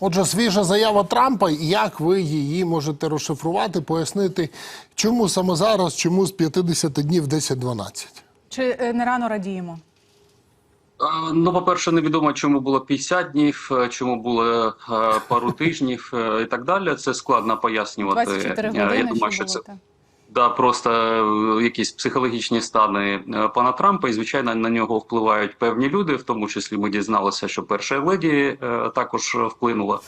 Отже, свіжа заява Трампа. Як ви її можете розшифрувати, пояснити, чому саме зараз, чому з 50 днів 10-12? Чи е, не рано радіємо? Ну, по-перше, невідомо, чому було 50 днів, е, чому було е, пару тижнів і так далі. Це складно пояснювати. 24 Е, години. Я думаю, що це. було. Да, просто е, якісь психологічні стани е, пана Трампа, і звичайно на нього впливають певні люди, в тому числі ми дізналися, що перша леді е, також вплинула.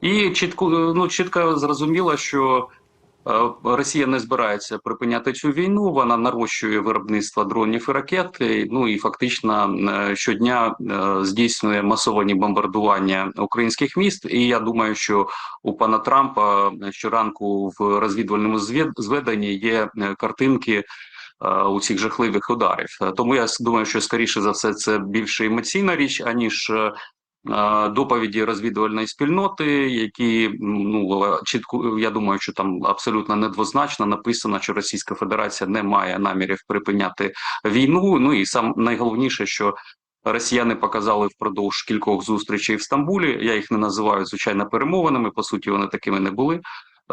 І чітко, ну, чітко зрозуміло, що Росія не збирається припиняти цю війну. Вона нарощує виробництво дронів і ракет. Ну і фактично е, щодня е, здійснює масовані бомбардування українських міст. І я думаю, що у пана Трампа щоранку в розвідувальному зведенні є е, картинки. е, У цих жахливих ударів, Е, тому я думаю, що скоріше за все це більше емоційна річ, аніж е, е, доповіді розвідувальної спільноти, які ну чітко я думаю, що там абсолютно недвозначно написано, що Російська Федерація не має намірів припиняти війну. Ну і сам найголовніше, що росіяни показали впродовж кількох зустрічей в Стамбулі. Я їх не називаю звичайно перемовинами. По суті, вони такими не були.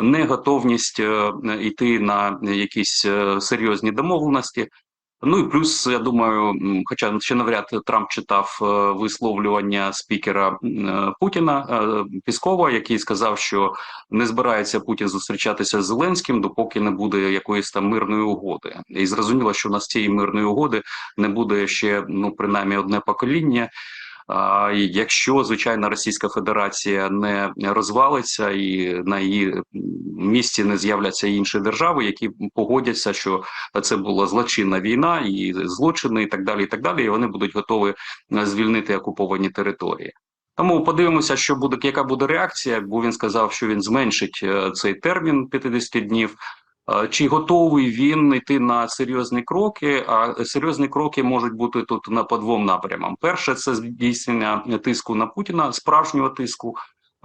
Неготовність е, йти на якісь е, серйозні домовленості. Ну і плюс, я думаю, хоча ще навряд Трамп читав е, висловлювання спікера е, Путіна е, Піскова, який сказав, що не збирається Путін зустрічатися з Зеленським, допоки не буде якоїсь там мирної угоди. І зрозуміло, що у нас цієї мирної угоди не буде ще ну принаймні одне покоління. Якщо звичайно Російська Федерація не розвалиться і на її місці не з'являться інші держави, які погодяться, що це була злочинна війна і злочини, і так далі. І так далі. І вони будуть готові е, звільнити окуповані території. Тому подивимося, що буде яка буде реакція, бо він сказав, що він зменшить е, цей термін 50 днів. Е, Чи готовий він йти на серйозні кроки? А серйозні кроки можуть бути тут на по двом напрямам. Перше це здійснення тиску на Путіна, справжнього тиску.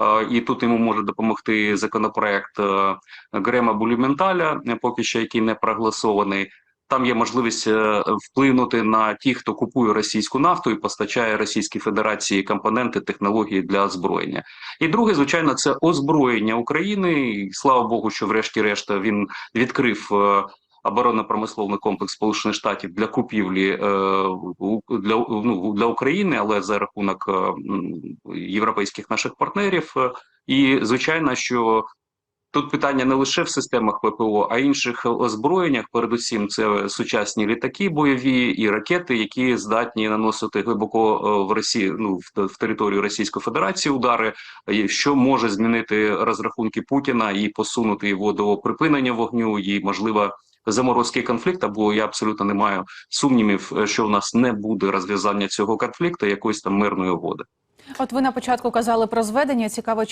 Е, І тут йому може допомогти законопроект е, Грема Буліменталя, поки що який не проголосований. Там є можливість е, вплинути на ті, хто купує російську нафту і постачає Російській Федерації компоненти технології для озброєння. І друге, звичайно, це озброєння України. І слава Богу, що врешті-решт він відкрив. е, Оборонно-промисловний комплекс Сполучених Штатів для купівлі е, для ну для України, але за рахунок європейських наших партнерів. І звичайно, що Тут питання не лише в системах ППО, а інших озброєннях. Передусім, це сучасні літаки бойові і ракети, які здатні наносити глибоко е, в Росії, ну в, територію Російської Федерації удари, що може змінити розрахунки Путіна і посунути його до припинення вогню, і можливо заморозки конфлікту. Бо я абсолютно не маю сумнівів, е, що у нас не буде розв'язання цього конфлікту, якоїсь там мирної угоди. От ви на початку казали про зведення. Цікаво,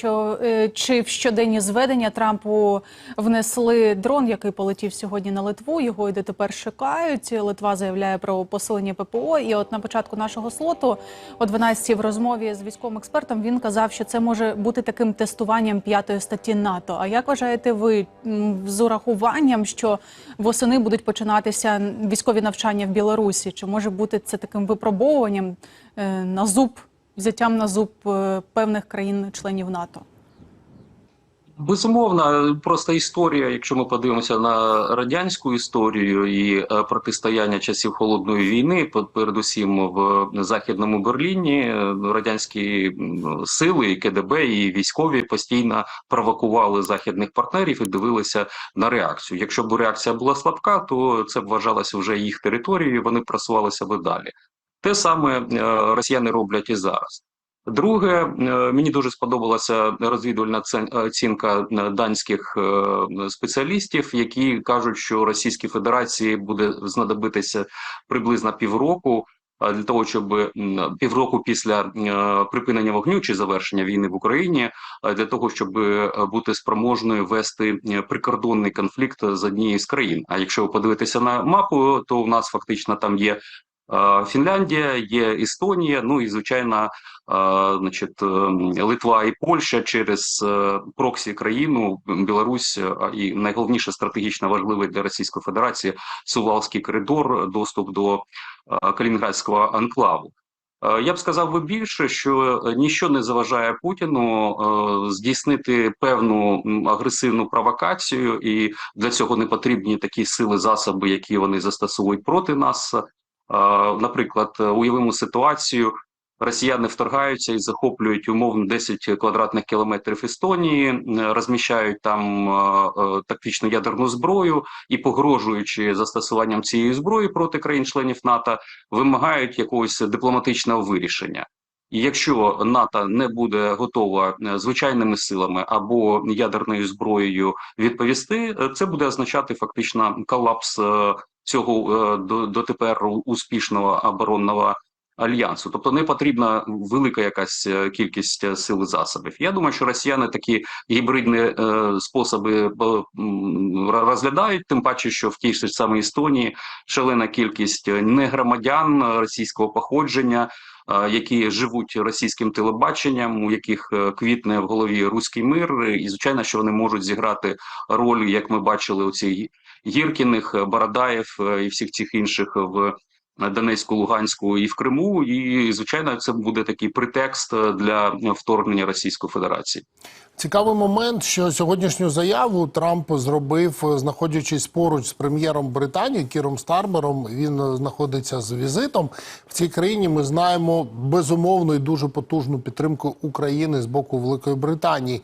е, чи в щоденні зведення Трампу внесли дрон, який полетів сьогодні на Литву. Його і дотепер шукають. Литва заявляє про посилення ППО. І от на початку нашого слоту, о 12 в розмові з військовим експертом, він казав, що це може бути таким тестуванням п'ятої статті НАТО. А як вважаєте ви з урахуванням, що восени будуть починатися військові навчання в Білорусі? Чи може бути це таким випробовуванням е, на зуб? Взяттям на зуб е, певних країн-членів НАТО. Безумовно, просто історія. Якщо ми подивимося на радянську історію і е, протистояння часів холодної війни, передусім в західному Берліні, е, радянські сили, і КДБ і військові постійно провокували західних партнерів і дивилися на реакцію. Якщо б реакція була слабка, то це б вважалося вже їх територією. Вони просувалися би далі. Те саме е, росіяни роблять і зараз. Друге, е, мені дуже сподобалася розвідувальна цен- оцінка е, данських е, спеціалістів, які кажуть, що Російській Федерації буде знадобитися приблизно півроку е, для того, щоб півроку після е, припинення вогню чи завершення війни в Україні, е, для того, щоб е, бути спроможною вести е, прикордонний конфлікт з однією з країн. А якщо ви подивитеся на мапу, то у нас фактично там є. Е, Фінляндія, є Естонія, ну і звичайно, е, значить, е, Литва і Польща через е, проксі країну Білорусь е, і найголовніше стратегічно важливий для Російської Федерації Сувалський коридор, доступ до е, Калінінградського анклаву. Е, Я б сказав би більше, що е, ніщо не заважає Путіну е, здійснити певну агресивну провокацію, і для цього не потрібні такі сили, засоби, які вони застосовують проти нас. Наприклад, е, уявимо ситуацію. Росіяни вторгаються і захоплюють умовно 10 квадратних кілометрів Естонії, розміщають там е, е, тактичну ядерну зброю і, погрожуючи застосуванням цієї зброї проти країн-членів НАТО, вимагають якогось дипломатичного вирішення. І якщо НАТО не буде готова звичайними силами або ядерною зброєю відповісти, це буде означати фактично колапс цього е, до- дотепер успішного оборонного альянсу. Тобто не потрібна велика якась е, кількість е, сил і засобів. Я думаю, що росіяни такі гібридні е, способи розглядають, тим паче, що в тій ж самій Естонії шалена кількість негромадян російського походження, які живуть російським телебаченням, у яких квітне в голові руський мир, і звичайно, що вони можуть зіграти роль, як ми бачили у цих Гіркіних, Барадаєв е, і всіх цих інших в. Донецьку, Луганську і в Криму, і звичайно, це буде такий претекст е, для вторгнення Російської Федерації. Цікавий момент, що сьогоднішню заяву Трамп зробив, е, знаходячись поруч з прем'єром Британії Кіром Стармером. Він е, знаходиться з візитом в цій країні. Ми знаємо безумовну і дуже потужну підтримку України з боку Великої Британії.